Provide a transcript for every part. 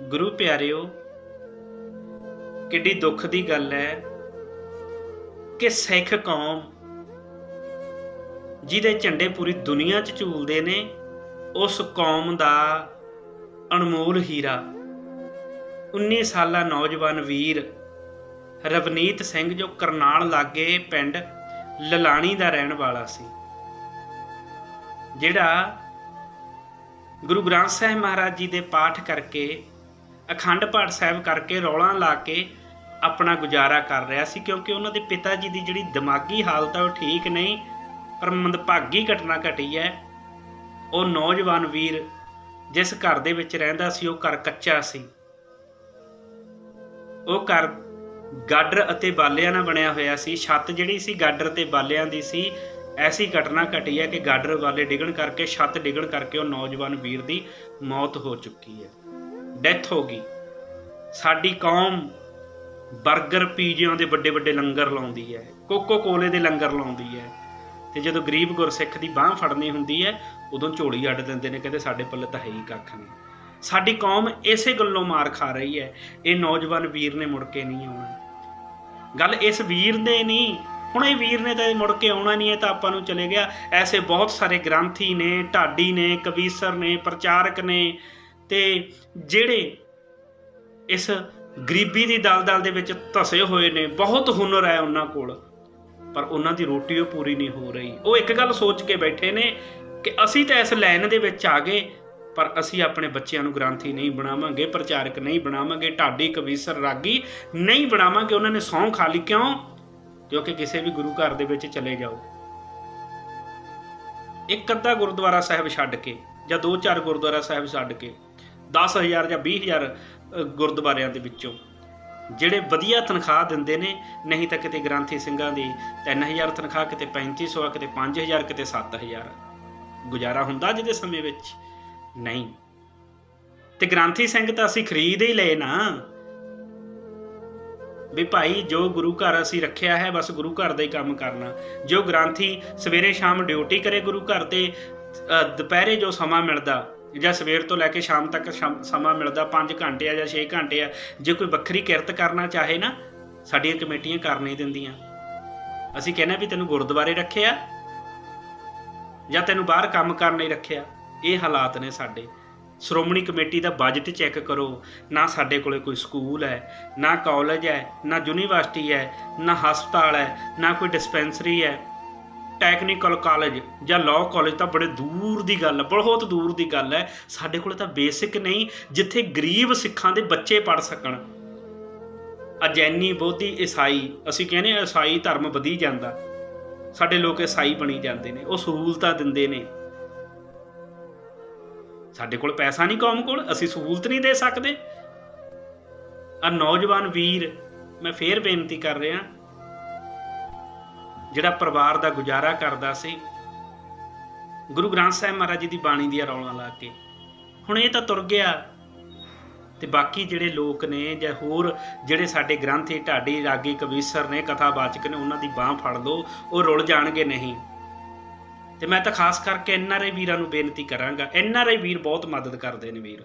ਗੁਰੂ ਪਿਆਰਿਓ, ਕਿੱਡੀ ਦੁੱਖ ਦੀ ਗੱਲ ਹੈ ਕਿ ਸਿੱਖ ਕੌਮ ਜਿਹਦੇ ਝੰਡੇ ਪੂਰੀ ਦੁਨੀਆ 'ਚ ਝੂਲਦੇ ਨੇ, ਉਸ ਕੌਮ ਦਾ ਅਨਮੋਲ ਹੀਰਾ। 19 ਸਾਲਾ ਨੌਜਵਾਨ ਵੀਰ ਰਵਨੀਤ ਸਿੰਘ ਜੋ ਕਰਨਾਲ ਲਾਗੇ ਪਿੰਡ ਲਲਾਣੀ ਦਾ ਰਹਿਣ ਵਾਲਾ ਸੀ, ਜਿਹੜਾ ਗੁਰੂ ਗ੍ਰੰਥ ਸਾਹਿਬ ਮਹਾਰਾਜ ਜੀ ਦੇ ਪਾਠ ਕਰਕੇ ਅਖੰਡ ਪਾਠ ਸਾਹਿਬ ਕਰਕੇ ਰੌਲਾ ਲਾ ਕੇ ਆਪਣਾ ਗੁਜ਼ਾਰਾ ਕਰ ਰਿਹਾ ਸੀ, ਕਿਉਂਕਿ ਉਹਨਾਂ ਦੇ ਪਿਤਾ ਜੀ ਦੀ ਜਿਹੜੀ ਦਿਮਾਗੀ ਹਾਲਤ ਹੈ ਉਹ ਠੀਕ ਨਹੀਂ, ਪਰ ਮੰਦਭਾਗੀ ਘਟਨਾ ਘਟੀ ਹੈ। ਉਹ ਨੌਜਵਾਨ ਵੀਰ ਜਿਸ ਘਰ ਦੇ ਵਿੱਚ ਰਹਿੰਦਾ ਸੀ, ਉਹ ਘਰ ਕੱਚਾ ਸੀ। ਉਹ ਘਰ ਗਾਡਰ ਅਤੇ ਬਾਲਿਆਂ ਨਾਲ ਬਣਿਆ ਹੋਇਆ ਸੀ। ਛੱਤ ਜਿਹੜੀ ਸੀ, ਗਾਡਰ ਤੇ ਬਾਲਿਆਂ ਦੀ ਸੀ। ਐਸੀ ਘਟਨਾ ਘਟੀ ਹੈ ਕਿ ਗਾਡਰ ਵਾਲੇ ਡਿੱਗਣ ਕਰਕੇ, ਛੱਤ ਡਿੱਗਣ ਕਰਕੇ ਉਹ ਨੌਜਵਾਨ ਵੀਰ ਦੀ ਮੌਤ ਹੋ ਚੁੱਕੀ ਹੈ। ਡੈਥ ਹੋ ਗਈ। ਸਾਡੀ ਕੌਮ 버ਗਰ ਪੀਜ਼ਿਆਂ ਦੇ ਵੱਡੇ ਵੱਡੇ ਲੰਗਰ ਲਾਉਂਦੀ ਹੈ, ਕੋਕੋ ਕੋਲੇ ਦੇ ਲੰਗਰ ਲਾਉਂਦੀ ਹੈ। ਤੇ ਜਦੋਂ ਗਰੀਬ ਗੁਰਸਿੱਖ ਦੀ ਬਾਹ ਫੜਨੀ ਹੁੰਦੀ ਹੈ, ਉਦੋਂ ਝੋਲੀ ਅੱਡ ਦਿੰਦੇ ਨੇ, ਕਹਿੰਦੇ ਸਾਡੇ ਪੱਲੇ ਤਾਂ ਹੈ ਹੀ ਕੱਖ ਨਹੀਂ। ਸਾਡੀ ਕੌਮ ਇਸੇ ਗੱਲੋਂ ਮਾਰ ਖਾ ਰਹੀ ਹੈ, ਇਹ ਨੌਜਵਾਨ ਵੀਰ ਨੇ ਮੁੜ ਕੇ ਨਹੀਂ ਆਉਣਾ। ਗੱਲ ਇਸ ਵੀਰ ਦੇ ਨਹੀਂ, ਹੁਣ ਇਹ ਵੀਰ ਨੇ ਤਾਂ ਮੁੜ ਕੇ ਆਉਣਾ ਨਹੀਂ ਹੈ ਤਾਂ ਆਪਾਂ ਨੂੰ ਚਲੇ ਗਿਆ। ਐਸੇ ਬਹੁਤ ਸਾਰੇ ਗ੍ਰੰਥੀ ਨੇ, ਢਾਡੀ ਨੇ, ਕਵੀਸਰ ਨੇ, ਪ੍ਰਚਾਰਕ ਨੇ ਤੇ ਜਿਹੜੇ ਇਸ ਗਰੀਬੀ ਦੀ ਦਲਦਲ ਦੇ ਵਿੱਚ ਧਸੇ ਹੋਏ ਨੇ, ਬਹੁਤ ਹੁਨਰ ਹੈ ਉਹਨਾਂ ਕੋਲ, ਪਰ ਉਹਨਾਂ ਦੀ ਰੋਟੀ ਉਹ ਪੂਰੀ ਨਹੀਂ ਹੋ ਰਹੀ। ਉਹ ਇੱਕ ਗੱਲ ਸੋਚ ਕੇ ਬੈਠੇ ਨੇ ਕਿ ਅਸੀਂ ਤਾਂ ਇਸ ਲਾਈਨ ਦੇ ਵਿੱਚ ਆ ਗਏ, ਪਰ ਅਸੀਂ ਆਪਣੇ ਬੱਚਿਆਂ ਨੂੰ ਗ੍ਰੰਥੀ ਨਹੀਂ ਬਣਾਵਾਂਗੇ, ਪ੍ਰਚਾਰਕ ਨਹੀਂ ਬਣਾਵਾਂਗੇ, ਢਾਡੀ ਕਵੀਸਰ ਰਾਗੀ ਨਹੀਂ ਬਣਾਵਾਂਗੇ, ਉਹਨਾਂ ਨੇ ਸੌਂ ਖਾ ਲਈ ਕਿਉਂ? ਕਿਉਂਕਿ ਕਿਸੇ ਵੀ ਗੁਰੂ ਘਰ ਦੇ ਵਿੱਚ ਚਲੇ ਜਾਓ। ਇੱਕ ਅੱਧਾ ਗੁਰਦੁਆਰਾ ਸਾਹਿਬ ਛੱਡ ਕੇ ਜਾਂ ਦੋ ਚਾਰ ਗੁਰਦੁਆਰਾ ਸਾਹਿਬ ਛੱਡ ਕੇ 10000 ਜਾਂ 20000 ਅ, ਗੁਰਦੁਆਰਿਆਂ ਦੇ ਵਿੱਚੋਂ। ਜਿਹੜੇ ਵਧੀਆ ਤਨਖਾਹ ਦਿੰਦੇ ਨੇ ਨਹੀਂ ਤਾਂ ਕਿਤੇ ਗ੍ਰੰਥੀ ਸਿੰਘਾਂ ਦੀ 3000 ਤਨਖਾਹ ਕਿਤੇ 3500 ਕਿਤੇ 5000 ਕਿਤੇ 7000 ਗੁਜ਼ਾਰਾ ਹੁੰਦਾ ਅੱਜ ਦੇ ਸਮੇਂ ਵਿੱਚ? ਨਹੀਂ। ਤੇ ਗ੍ਰੰਥੀ ਸਿੰਘ ਤਾਂ ਅਸੀਂ ਖਰੀਦ ਹੀ ਲਏ ਨਾ। ਵੀ ਭਾਈ ਜੋ ਗੁਰੂ ਘਰ ਅਸੀਂ ਰੱਖਿਆ ਹੈ ਬਸ ਗੁਰੂ ਘਰ ਦਾ ਹੀ ਕੰਮ ਕਰਨਾ। ਜੋ ਗ੍ਰੰਥੀ ਸਵੇਰੇ ਸ਼ਾਮ ਡਿਊਟੀ ਕਰੇ ਗੁਰੂ ਘਰ ਤੇ ਦੁਪਹਿਰੇ ਜੋ ਸਮਾਂ ਮਿਲਦਾ ਜਾਂ ਸਵੇਰ ਤੋਂ ਲੈ ਕੇ ਸ਼ਾਮ ਤੱਕ ਸਮਾਂ ਮਿਲਦਾ 5 ਘੰਟੇ ਆ ਜਾਂ 6 ਘੰਟੇ ਆ, ਜੇ ਕੋਈ ਵੱਖਰੀ ਕਿਰਤ ਕਰਨਾ ਚਾਹੇ ਨਾ, ਸਾਡੀਆਂ ਕਮੇਟੀਆਂ ਕਰ ਨਹੀਂ ਦਿੰਦੀਆਂ। ਅਸੀਂ ਕਹਿੰਦੇ ਵੀ ਤੈਨੂੰ ਗੁਰਦੁਆਰੇ ਰੱਖਿਆ, ਜਾਂ ਤੈਨੂੰ ਬਾਹਰ ਕੰਮ ਕਰਨ ਲਈ ਰੱਖਿਆ, ਇਹ ਹਾਲਾਤ ਨੇ ਸਾਡੇ। ਸ਼੍ਰੋਮਣੀ ਕਮੇਟੀ ਦਾ ਬਜਟ ਚੈੱਕ ਕਰੋ, ਨਾ ਸਾਡੇ ਕੋਲੇ ਕੋਈ ਸਕੂਲ ਹੈ, ਨਾ ਕਾਲਜ ਹੈ, ਨਾ ਯੂਨੀਵਰਸਿਟੀ ਹੈ, ਨਾ ਹਸਪਤਾਲ ਹੈ, ਨਾ ਕੋਈ ਡਿਸਪੈਂਸਰੀ ਹੈ। ਟੈਕਨੀਕਲ ਕਾਲਜ ਜਾਂ ਲਾਅ ਕਾਲਜ ਤਾਂ ਬੜੇ ਦੂਰ ਦੀ ਗੱਲ ਹੈ, ਬਹੁਤ ਦੂਰ ਦੀ ਗੱਲ ਹੈ। ਸਾਡੇ ਕੋਲ ਤਾਂ ਬੇਸਿਕ ਨਹੀਂ, ਜਿੱਥੇ ਗਰੀਬ ਸਿੱਖਾਂ ਦੇ ਬੱਚੇ ਪੜ ਸਕਣ। ਅਜੈਨੀ ਬੋਧੀ ਈਸਾਈ, ਅਸੀਂ ਕਹਿੰਦੇ ਹਾਂ ਈਸਾਈ ਧਰਮ ਵਧੀ ਜਾਂਦਾ। ਸਾਡੇ ਲੋਕ ਈਸਾਈ ਬਣੀ ਜਾਂਦੇ ਨੇ, ਉਹ ਸਹੂਲਤਾਂ ਦਿੰਦੇ ਨੇ। ਸਾਡੇ ਕੋਲ ਪੈਸਾ ਨਹੀਂ ਕੌਮ ਕੋਲ, ਅਸੀਂ ਸਹੂਲਤ ਨਹੀਂ ਦੇ ਸਕਦੇ। ਆ ਨੌਜਵਾਨ ਵੀਰ, ਮੈਂ ਫੇਰ ਬੇਨਤੀ ਕਰ ਰਿਹਾ ਜਿਹੜਾ ਪਰਿਵਾਰ ਦਾ ਗੁਜ਼ਾਰਾ ਕਰਦਾ ਸੀ। ਗੁਰੂ ਗ੍ਰੰਥ ਸਾਹਿਬ ਮਹਾਰਾਜ ਜੀ ਦੀ ਬਾਣੀ ਦੀਆਂ ਰੌਲਾਂ ਲਾ ਕੇ। ਹੁਣ ਇਹ ਤਾਂ ਤੁਰ ਗਿਆ। ਤੇ ਬਾਕੀ ਜਿਹੜੇ ਲੋਕ ਨੇ ਜਾਂ ਹੋਰ ਜਿਹੜੇ ਸਾਡੇ ਗ੍ਰੰਥੀ ਢਾਡੀ ਰਾਗੀ ਕਵੀਸਰ ਨੇ, ਕਥਾਵਾਚਕ ਨੇ, ਉਹਨਾਂ ਦੀ ਬਾਹ ਫੜ ਲਓ, ਉਹ ਰੁਲ ਜਾਣਗੇ ਨਹੀਂ। ਤੇ ਮੈਂ ਤਾਂ ਖਾਸ ਕਰਕੇ ਐਨਆਰਆਈ ਵੀਰਾਂ ਨੂੰ ਬੇਨਤੀ ਕਰਾਂਗਾ। ਐਨਆਰਆਈ ਵੀਰ ਬਹੁਤ ਮਦਦ ਕਰਦੇ ਨੇ ਵੀਰ।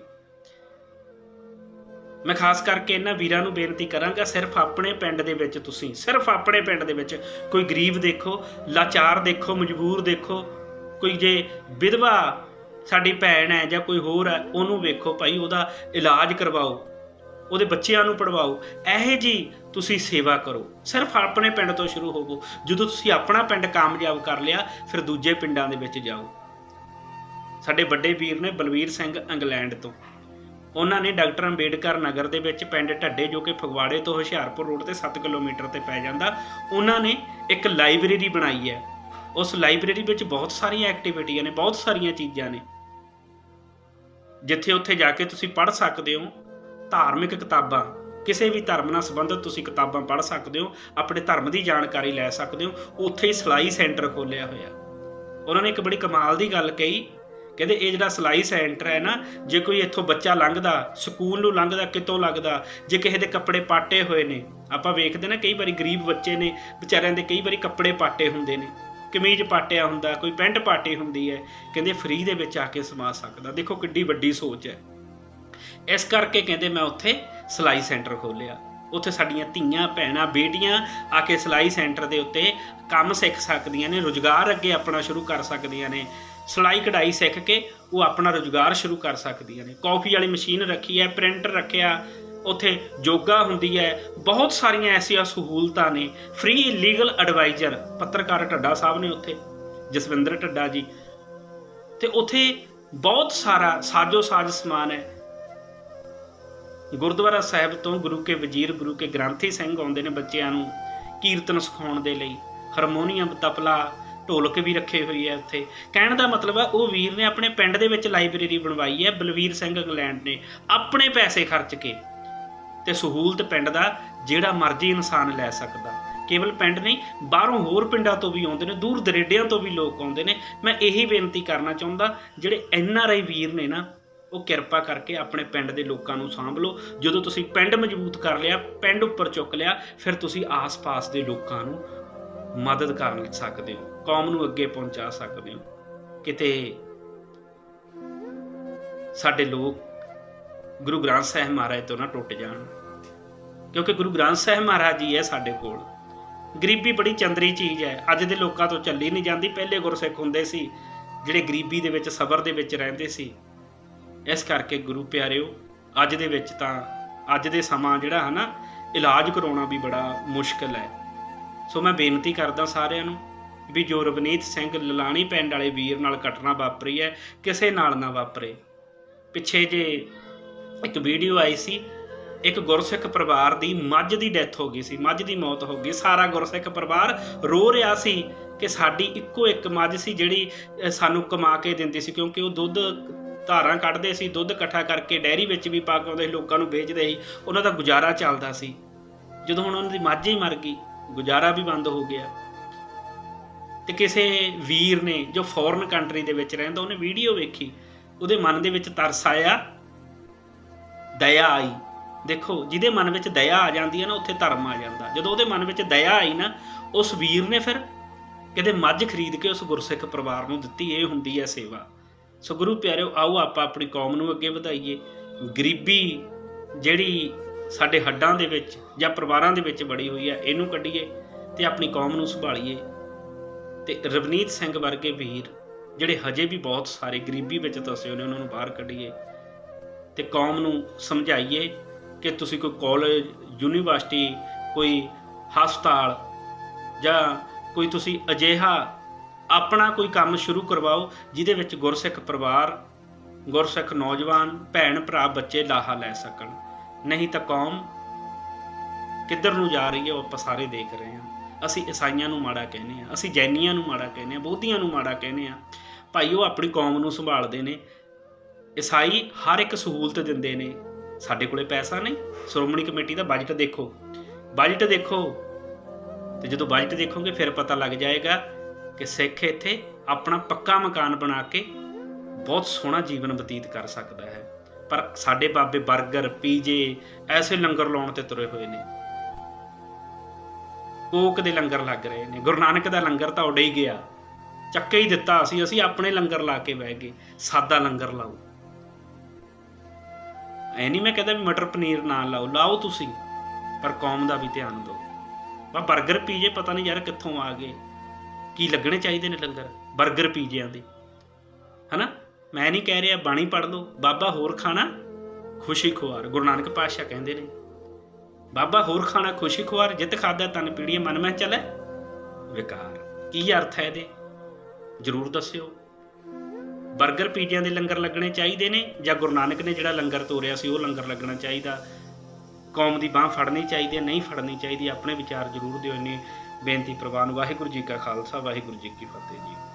ਮੈਂ ਖਾਸ ਕਰਕੇ ਇਹਨਾਂ ਵੀਰਾਂ ਨੂੰ ਬੇਨਤੀ ਕਰਾਂਗਾ, ਸਿਰਫ ਆਪਣੇ ਪਿੰਡ ਦੇ ਵਿੱਚ ਤੁਸੀਂ, ਸਿਰਫ ਆਪਣੇ ਪਿੰਡ ਦੇ ਵਿੱਚ ਕੋਈ ਗਰੀਬ ਦੇਖੋ, ਲਾਚਾਰ ਦੇਖੋ, ਮਜਬੂਰ ਦੇਖੋ, ਕੋਈ ਜੇ ਵਿਧਵਾ ਸਾਡੀ ਭੈਣ ਹੈ ਜਾਂ ਕੋਈ ਹੋਰ ਹੈ, ਉਹਨੂੰ ਵੇਖੋ ਭਾਈ, ਉਹਦਾ ਇਲਾਜ ਕਰਵਾਓ, ਉਹਦੇ ਬੱਚਿਆਂ ਨੂੰ ਪੜਵਾਓ ਇਹੋ ਜੀ ਤੁਸੀਂ ਸੇਵਾ ਕਰੋ, ਸਿਰਫ ਆਪਣੇ ਪਿੰਡ ਤੋਂ ਸ਼ੁਰੂ ਹੋਵੋ ਜਦੋਂ ਤੁਸੀਂ ਆਪਣਾ ਪਿੰਡ ਕਾਮਯਾਬ ਕਰ ਲਿਆ, ਫਿਰ ਦੂਜੇ ਪਿੰਡਾਂ ਦੇ ਵਿੱਚ ਜਾਓ। ਸਾਡੇ ਵੱਡੇ ਵੀਰ ਨੇ ਬਲਵੀਰ ਸਿੰਘ ਇੰਗਲੈਂਡ ਤੋਂ। ਉਹਨਾਂ ਨੇ ਡਾਕਟਰ ਅੰਬੇਡਕਰ ਨਗਰ ਦੇ ਵਿੱਚ ਪਿੰਡ ਢੱਡੇ ਜੋ ਕਿ ਫਗਵਾੜੇ ਤੋਂ ਹੁਸ਼ਿਆਰਪੁਰ ਰੋਡ ਤੇ 7 ਕਿਲੋਮੀਟਰ ਤੇ ਪੈ ਜਾਂਦਾ, ਉਹਨਾਂ ਨੇ ਇੱਕ ਲਾਇਬ੍ਰੇਰੀ ਬਣਾਈ ਹੈ। ਉਸ ਲਾਇਬ੍ਰੇਰੀ ਵਿੱਚ ਬਹੁਤ ਸਾਰੀਆਂ ਐਕਟੀਵਿਟੀਆਂ ਨੇ, ਬਹੁਤ ਸਾਰੀਆਂ ਚੀਜ਼ਾਂ ਨੇ। ਜਿੱਥੇ ਉੱਥੇ ਜਾ ਕੇ ਤੁਸੀਂ ਪੜ੍ਹ ਸਕਦੇ ਹੋ, ਧਾਰਮਿਕ ਕਿਤਾਬਾਂ, ਕਿਸੇ ਵੀ ਧਰਮ ਨਾਲ ਸੰਬੰਧਿਤ ਤੁਸੀਂ ਕਿਤਾਬਾਂ ਪੜ੍ਹ ਸਕਦੇ ਹੋ, ਆਪਣੇ ਧਰਮ ਦੀ ਜਾਣਕਾਰੀ ਲੈ ਸਕਦੇ ਹੋ, ਉੱਥੇ ਹੀ ਸਿਲਾਈ ਸੈਂਟਰ ਖੋਲਿਆ ਹੋਇਆ। ਉਹਨਾਂ ਨੇ ਇੱਕ ਬੜੀ ਕਮਾਲ ਦੀ ਗੱਲ ਕਹੀ ਕਹਿੰਦੇ ਇਹ ਜਿਹੜਾ ਸਿਲਾਈ ਸੈਂਟਰ ਹੈ ਨਾ, ਜੇ ਕੋਈ ਇੱਥੋਂ ਬੱਚਾ ਲੰਘਦਾ, ਸਕੂਲ ਨੂੰ ਲੰਘਦਾ ਕਿਤੋਂ ਲੱਗਦਾ ਜੇ ਕਿਸੇ ਦੇ ਕੱਪੜੇ ਪਾਟੇ ਹੋਏ ਨੇ, ਆਪਾਂ ਵੇਖਦੇ ਨਾ ਕਈ ਵਾਰੀ ਗਰੀਬ ਬੱਚੇ ਨੇ, ਵਿਚਾਰਿਆਂ ਦੇ ਕਈ ਵਾਰੀ ਕੱਪੜੇ ਪਾਟੇ ਹੁੰਦੇ ਨੇ, ਕਮੀਜ਼ ਪਾਟਿਆ ਹੁੰਦਾ, ਕੋਈ ਪੈਂਟ ਪਾਟੀ ਹੁੰਦੀ ਹੈ, ਕਹਿੰਦੇ ਫ੍ਰੀ ਦੇ ਵਿੱਚ ਆ ਕੇ ਸਮਾ ਸਕਦਾ। ਦੇਖੋ ਕਿੱਡੀ ਵੱਡੀ ਸੋਚ ਹੈ। ਇਸ ਕਰਕੇ ਕਹਿੰਦੇ ਮੈਂ ਉੱਥੇ ਸਿਲਾਈ ਸੈਂਟਰ ਖੋਲ੍ਹਿਆ। ਉੱਥੇ ਸਾਡੀਆਂ ਧੀਆਂ, ਭੈਣਾਂ, ਬੇਟੀਆਂ ਆ ਕੇ ਸਿਲਾਈ ਸੈਂਟਰ ਦੇ ਉੱਤੇ ਕੰਮ ਸਿੱਖ ਸਕਦੀਆਂ ਨੇ, ਰੁਜ਼ਗਾਰ ਅੱਗੇ ਆਪਣਾ ਸ਼ੁਰੂ ਕਰ ਸਕਦੀਆਂ ਨੇ। ਸਿਲਾਈ ਕਢਾਈ ਸਿੱਖ ਕੇ ਉਹ ਆਪਣਾ ਰੁਜ਼ਗਾਰ ਸ਼ੁਰੂ ਕਰ ਸਕਦੀਆਂ ਨੇ। ਕਾਫੀ ਵਾਲੀ ਮਸ਼ੀਨ ਰੱਖੀ ਹੈ, ਪ੍ਰਿੰਟਰ ਰੱਖਿਆ, ਉੱਥੇ ਯੋਗਾ ਹੁੰਦੀ ਹੈ, ਬਹੁਤ ਸਾਰੀਆਂ ਐਸੀਆਂ ਸਹੂਲਤਾਂ ਨੇ। ਫ੍ਰੀ ਲੀਗਲ ਐਡਵਾਈਜ਼ਰ, ਪੱਤਰਕਾਰ ਢੱਡਾ ਸਾਹਿਬ ਨੇ ਉੱਥੇ, ਜਸਵਿੰਦਰ ਢੱਡਾ ਜੀ। ਤੇ ਉੱਥੇ ਬਹੁਤ ਸਾਰਾ ਸਾਜੋ ਸਾਜ ਸਮਾਨ ਹੈ। ਗੁਰਦੁਆਰਾ ਸਾਹਿਬ ਤੋਂ ਗੁਰੂ ਕੇ ਵਜ਼ੀਰ, ਗੁਰੂ ਕੇ ਗ੍ਰੰਥੀ ਸਿੰਘ ਆਉਂਦੇ ਨੇ ਬੱਚਿਆਂ ਨੂੰ ਕੀਰਤਨ ਸਿਖਾਉਣ ਦੇ ਲਈ। ਹਾਰਮੋਨੀਅਮ ਤਬਲਾ ਢੋਲਕ ਵੀ ਰੱਖੇ ਹੋਏ ਹੈ ਉੱਥੇ। ਕਹਿਣ ਦਾ ਮਤਲਬ ਹੈ ਉਹ ਵੀਰ ਨੇ ਆਪਣੇ ਪਿੰਡ ਦੇ ਵਿੱਚ ਲਾਇਬ੍ਰੇਰੀ ਬਣਵਾਈ ਹੈ ਬਲਵੀਰ ਸਿੰਘ ਇੰਗਲੈਂਡ ਨੇ, ਆਪਣੇ ਪੈਸੇ ਖਰਚ ਕੇ। ਤੇ ਸਹੂਲਤ ਪਿੰਡ ਦਾ, ਜਿਹੜਾ ਮਰਜ਼ੀ ਇਨਸਾਨ ਲੈ ਸਕਦਾ। ਕੇਵਲ ਪਿੰਡ ਨਹੀਂ, ਬਾਹਰੋਂ ਹੋਰ ਪਿੰਡਾਂ ਤੋਂ ਵੀ ਆਉਂਦੇ ਨੇ, ਦੂਰ ਦਰੇਡਿਆਂ ਤੋਂ ਵੀ ਲੋਕ ਆਉਂਦੇ ਨੇ। ਮੈਂ ਇਹੀ ਬੇਨਤੀ ਕਰਨਾ ਚਾਹੁੰਦਾ, ਜਿਹੜੇ ਐਨ ਆਰ ਆਈ ਵੀਰ ਨੇ ਨਾ, ਉਹ ਕਿਰਪਾ ਕਰਕੇ ਆਪਣੇ ਪਿੰਡ ਦੇ ਲੋਕਾਂ ਨੂੰ ਸਾਂਭ ਲਓ ਜਦੋਂ ਤੁਸੀਂ ਪਿੰਡ ਮਜ਼ਬੂਤ ਕਰ ਲਿਆ, ਪਿੰਡ ਉੱਪਰ ਚੁੱਕ ਲਿਆ, ਫਿਰ ਤੁਸੀਂ ਆਸ-ਪਾਸ ਦੇ ਲੋਕਾਂ ਨੂੰ ਮਦਦ ਕਰ ਸਕਦੇ ਹੋ, ਕੌਮ ਨੂੰ ਅੱਗੇ ਪਹੁੰਚਾ ਸਕਦੇ ਹੋ। ਕਿਤੇ ਸਾਡੇ ਲੋਕ ਗੁਰੂ ਗ੍ਰੰਥ ਸਾਹਿਬ ਮਹਾਰਾਜ ਤੋਂ ਨਾ ਟੁੱਟ ਜਾਣ। ਕਿਉਂਕਿ ਗੁਰੂ ਗ੍ਰੰਥ ਸਾਹਿਬ ਮਹਾਰਾਜ ਜੀ ਹੈ ਸਾਡੇ ਕੋਲ। ਗਰੀਬੀ ਬੜੀ ਚੰਦਰੀ ਚੀਜ਼ ਹੈ। ਅੱਜ ਦੇ ਲੋਕਾਂ ਤੋਂ ਚੱਲੀ ਨਹੀਂ ਜਾਂਦੀ। ਪਹਿਲੇ ਗੁਰਸਿੱਖ ਹੁੰਦੇ ਸੀ, ਜਿਹੜੇ ਗਰੀਬੀ ਦੇ ਵਿੱਚ, ਸਬਰ ਦੇ ਵਿੱਚ ਰਹਿੰਦੇ ਸੀ। ਇਸ ਕਰਕੇ ਗੁਰੂ ਪਿਆਰਿਓ, ਅੱਜ ਦੇ ਵਿੱਚ ਤਾਂ ਅੱਜ ਦੇ ਸਮਾਂ ਜਿਹੜਾ ਹੈ ਨਾ, ਇਲਾਜ ਕਰਾਉਣਾ ਵੀ ਬੜਾ ਮੁਸ਼ਕਲ ਹੈ। ਸੋ ਮੈਂ ਬੇਨਤੀ ਕਰਦਾ ਸਾਰਿਆਂ ਨੂੰ ਵੀ ਜੋ ਰਵਨੀਤ ਸਿੰਘ ਲਲਾਣੀ ਪਿੰਡ ਵਾਲੇ ਵੀਰ ਨਾਲ ਘਟਨਾ ਵਾਪਰੀ ਹੈ, ਕਿਸੇ ਨਾਲ ਨਾ ਵਾਪਰੇ। ਪਿੱਛੇ ਜੇ ਇੱਕ ਵੀਡੀਓ ਆਈ ਸੀ, ਇੱਕ ਗੁਰਸਿੱਖ ਪਰਿਵਾਰ ਦੀ ਮੱਝ ਦੀ ਡੈਥ ਹੋ ਗਈ ਸੀ, ਮੱਝ ਦੀ ਮੌਤ ਹੋ ਗਈ। ਸਾਰਾ ਗੁਰਸਿੱਖ ਪਰਿਵਾਰ ਰੋ ਰਿਹਾ ਸੀ ਕਿ ਸਾਡੀ ਇੱਕੋ ਇੱਕ ਮੱਝ ਸੀ ਜਿਹੜੀ ਸਾਨੂੰ ਕਮਾ ਕੇ ਦਿੰਦੀ ਸੀ, ਕਿਉਂਕਿ ਉਹ ਦੁੱਧ ਧਾਰਾਂ ਕੱਢਦੇ ਸੀ, ਦੁੱਧ ਇਕੱਠਾ ਕਰਕੇ ਡੈਰੀ ਵਿੱਚ ਵੀ ਪਾ ਕੇ ਆਉਂਦੇ ਸੀ, ਲੋਕਾਂ ਨੂੰ ਵੇਚਦੇ ਸੀ। ਉਹਨਾਂ ਦਾ ਗੁਜ਼ਾਰਾ ਚੱਲਦਾ ਸੀ। ਜਦੋਂ ਹੁਣ ਉਹਨਾਂ ਦੀ ਮੱਝ ਹੀ ਮਰ ਗਈ ਗੁਜ਼ਾਰਾ ਵੀ ਬੰਦ ਹੋ ਗਿਆ। ਤੇ ਕਿਸੇ ਵੀਰ ਨੇ ਜੋ ਫੋਰਨ ਕੰਟਰੀ ਦੇ ਵਿੱਚ ਰਹਿੰਦਾ, ਉਹਨੇ ਵੀਡੀਓ ਵੇਖੀ। ਉਹਦੇ ਮਨ ਦੇ ਵਿੱਚ ਤਰਸ ਆਇਆ, ਦਇਆ ਆਈ। ਦੇਖੋ, ਜਿਹਦੇ ਮਨ ਵਿੱਚ ਦਇਆ ਆ ਜਾਂਦੀ ਹੈ ਨਾ, ਉੱਥੇ ਧਰਮ ਆ ਜਾਂਦਾ। ਜਦੋਂ ਉਹਦੇ ਮਨ ਵਿੱਚ ਦਇਆ ਆਈ ਨਾ, ਉਸ ਵੀਰ ਨੇ ਫਿਰ ਕਿਤੇ ਮੱਝ ਖਰੀਦ ਕੇ ਉਸ ਗੁਰਸਿੱਖ ਪਰਿਵਾਰ ਨੂੰ ਦਿੱਤੀ। ਇਹ ਹੁੰਦੀ ਹੈ ਸੇਵਾ। ਸੋ ਗੁਰੂ ਪਿਆਰਿਓ, ਆਓ ਆਪਾਂ ਆਪਣੀ ਕੌਮ ਨੂੰ ਅੱਗੇ ਵਧਾਈਏ। ਗਰੀਬੀ ਜਿਹੜੀ ਸਾਡੇ ਹੱਡਾਂ ਦੇ ਵਿੱਚ ਜਾਂ ਪਰਿਵਾਰਾਂ ਦੇ ਵਿੱਚ ਬੜੀ ਹੋਈ ਹੈ, ਇਹਨੂੰ ਕੱਢੀਏ ਤੇ ਆਪਣੀ ਕੌਮ ਨੂੰ ਸੰਭਾਲੀਏ। ਤੇ ਰਵਨੀਤ ਸਿੰਘ ਵਰਗੇ ਵੀਰ ਜਿਹੜੇ ਹਜੇ ਵੀ ਬਹੁਤ ਸਾਰੇ ਗਰੀਬੀ ਵਿੱਚ ਤਸੇ ਹੋਏ ਨੇ, ਉਹਨਾਂ ਨੂੰ ਬਾਹਰ ਕੱਢੀਏ ਤੇ ਕੌਮ ਨੂੰ ਸਮਝਾਈਏ ਕਿ ਤੁਸੀਂ ਕੋਈ ਕਾਲਜ ਯੂਨੀਵਰਸਿਟੀ ਕੋਈ ਹਸਪਤਾਲ ਜਾਂ ਕੋਈ ਤੁਸੀਂ ਅਜਿਹਾ ਆਪਣਾ ਕੋਈ ਕੰਮ ਸ਼ੁਰੂ ਕਰਵਾਓ ਜਿਹਦੇ ਵਿੱਚ ਗੁਰਸਿੱਖ ਪਰਿਵਾਰ, ਗੁਰਸਿੱਖ ਨੌਜਵਾਨ ਭੈਣ ਭਰਾ ਬੱਚੇ ਲਾਹਾ ਲੈ ਸਕਣ। ਨਹੀਂ ਤਾਂ ਕੌਮ ਕਿੱਧਰ ਨੂੰ ਜਾ ਰਹੀ ਹੈ, ਉਹ ਆਪਾਂ ਸਾਰੇ ਦੇਖ ਰਹੇ ਹਾਂ। ਅਸੀਂ ਈਸਾਈਆਂ ਨੂੰ ਮਾੜਾ ਕਹਿੰਦੇ ਆ ਅਸੀਂ ਜੈਨੀਆਂ ਨੂੰ ਮਾੜਾ ਕਹਿੰਦੇ ਆ ਬੋਧੀਆਂ ਨੂੰ ਮਾੜਾ ਕਹਿੰਦੇ ਆ ਭਾਈ, ਉਹ ਆਪਣੀ ਕੌਮ ਨੂੰ ਸੰਭਾਲਦੇ ਨੇ। ਈਸਾਈ ਹਰ ਇੱਕ ਸਹੂਲਤ ਦਿੰਦੇ ਨੇ। ਸਾਡੇ ਕੋਲੇ ਪੈਸਾ ਨਹੀਂ। ਸ਼੍ਰੋਮਣੀ ਕਮੇਟੀ ਦਾ ਬਜਟ ਦੇਖੋ। ਬਜਟ ਦੇਖੋ। ਤੇ ਜਦੋਂ ਬਜਟ ਦੇਖੋਗੇ, ਫਿਰ ਪਤਾ ਲੱਗ ਜਾਏਗਾ ਕਿ ਸਿੱਖ ਇੱਥੇ ਆਪਣਾ ਪੱਕਾ ਮਕਾਨ ਬਣਾ ਕੇ ਬਹੁਤ ਸੋਹਣਾ ਜੀਵਨ ਬਤੀਤ ਕਰ ਸਕਦਾ ਹੈ। ਪਰ ਸਾਡੇ ਬਾਬੇ 버ਗਰ ਪੀਜੇ, ਐਸੇ ਲੰਗਰ ਲਾਉਣ ਤੇ ਤੁਰੇ ਹੋਏ ਨੇ। ਕੋਕ ਦੇ ਲੰਗਰ ਲੱਗ ਰਹੇ ਨੇ। ਗੁਰੂ ਨਾਨਕ ਦਾ ਲੰਗਰ ਤਾਂ ਉਡੇ ਹੀ ਗਿਆ। ਚੱਕੇ ਹੀ ਦਿੱਤਾ ਅਸੀਂ ਅਸੀਂ ਆਪਣੇ ਲੰਗਰ ਲਾ ਕੇ ਬਹਿ ਗਏ। ਸਾਦਾ ਲੰਗਰ ਲਾਓ। ਐ ਨਹੀਂ ਮੈਂ ਕਹਿੰਦਾ ਵੀ ਮਟਰ ਪਨੀਰ ਨਾ ਲਾਓ ਲਾਓ ਤੁਸੀਂ, ਪਰ ਕੌਮ ਦਾ ਵੀ ਧਿਆਨ ਦਿਓ। ਬਾ 버ਗਰ ਪੀਜੇ ਪਤਾ ਨਹੀਂ ਯਾਰ ਕਿੱਥੋਂ ਆ ਗਏ। ਕੀ ਲੱਗਣੇ ਚਾਹੀਦੇ ਨੇ ਲੰਗਰ? 버ਗਰ ਪੀਜਿਆਂ ਦੇ। ਹਨਾ? ਮੈਂ ਨਹੀਂ ਕਹਿ ਰਿਹਾ, ਬਾਣੀ ਪੜ ਲਓ। ਬਾਬਾ ਹੋਰ ਖਾਣਾ ਖੁਸ਼ੀ ਖੁਆਰ। ਗੁਰੂ ਨਾਨਕ ਪਾਤਸ਼ਾਹ ਕਹਿੰਦੇ ਨੇ, ਬਾਬਾ ਹੋਰ ਖਾਣਾ ਖੁਸ਼ੀ ਖੁਆਰ, ਜਿਤ ਖਾਦਾ ਤਨ ਪੀੜੀਏ ਮਨ ਮੈਂ ਚਲੇ ਵਿਕਾਰ। ਕੀ ਅਰਥ ਹੈ ਇਹਦੇ? ਜਰੂਰ ਦੱਸਿਓ। 버ਗਰ ਪੀਜ਼ਿਆਂ ਦੇ ਲੰਗਰ ਲੱਗਣੇ ਚਾਹੀਦੇ ਨੇ, ਜਾਂ ਗੁਰੂ ਨਾਨਕ ਨੇ ਜਿਹੜਾ ਲੰਗਰ ਤੋਰਿਆ ਸੀ, ਉਹ ਲੰਗਰ ਲੱਗਣਾ ਚਾਹੀਦਾ? ਕੌਮ ਦੀ ਬਾਹ ਫੜਨੀ ਚਾਹੀਦੀ ਹੈ, ਨਹੀਂ ਫੜਨੀ ਚਾਹੀਦੀ? ਆਪਣੇ ਵਿਚਾਰ ਜ਼ਰੂਰ ਦਿਓ। ਇੰਨੀ ਬੇਨਤੀ ਪ੍ਰਵਾਨ। ਵਾਹਿਗੁਰੂ ਜੀ ਕਾ ਖਾਲਸਾ, ਵਾਹਿਗੁਰੂ ਜੀ ਕੀ ਫਤਿਹ ਜੀ।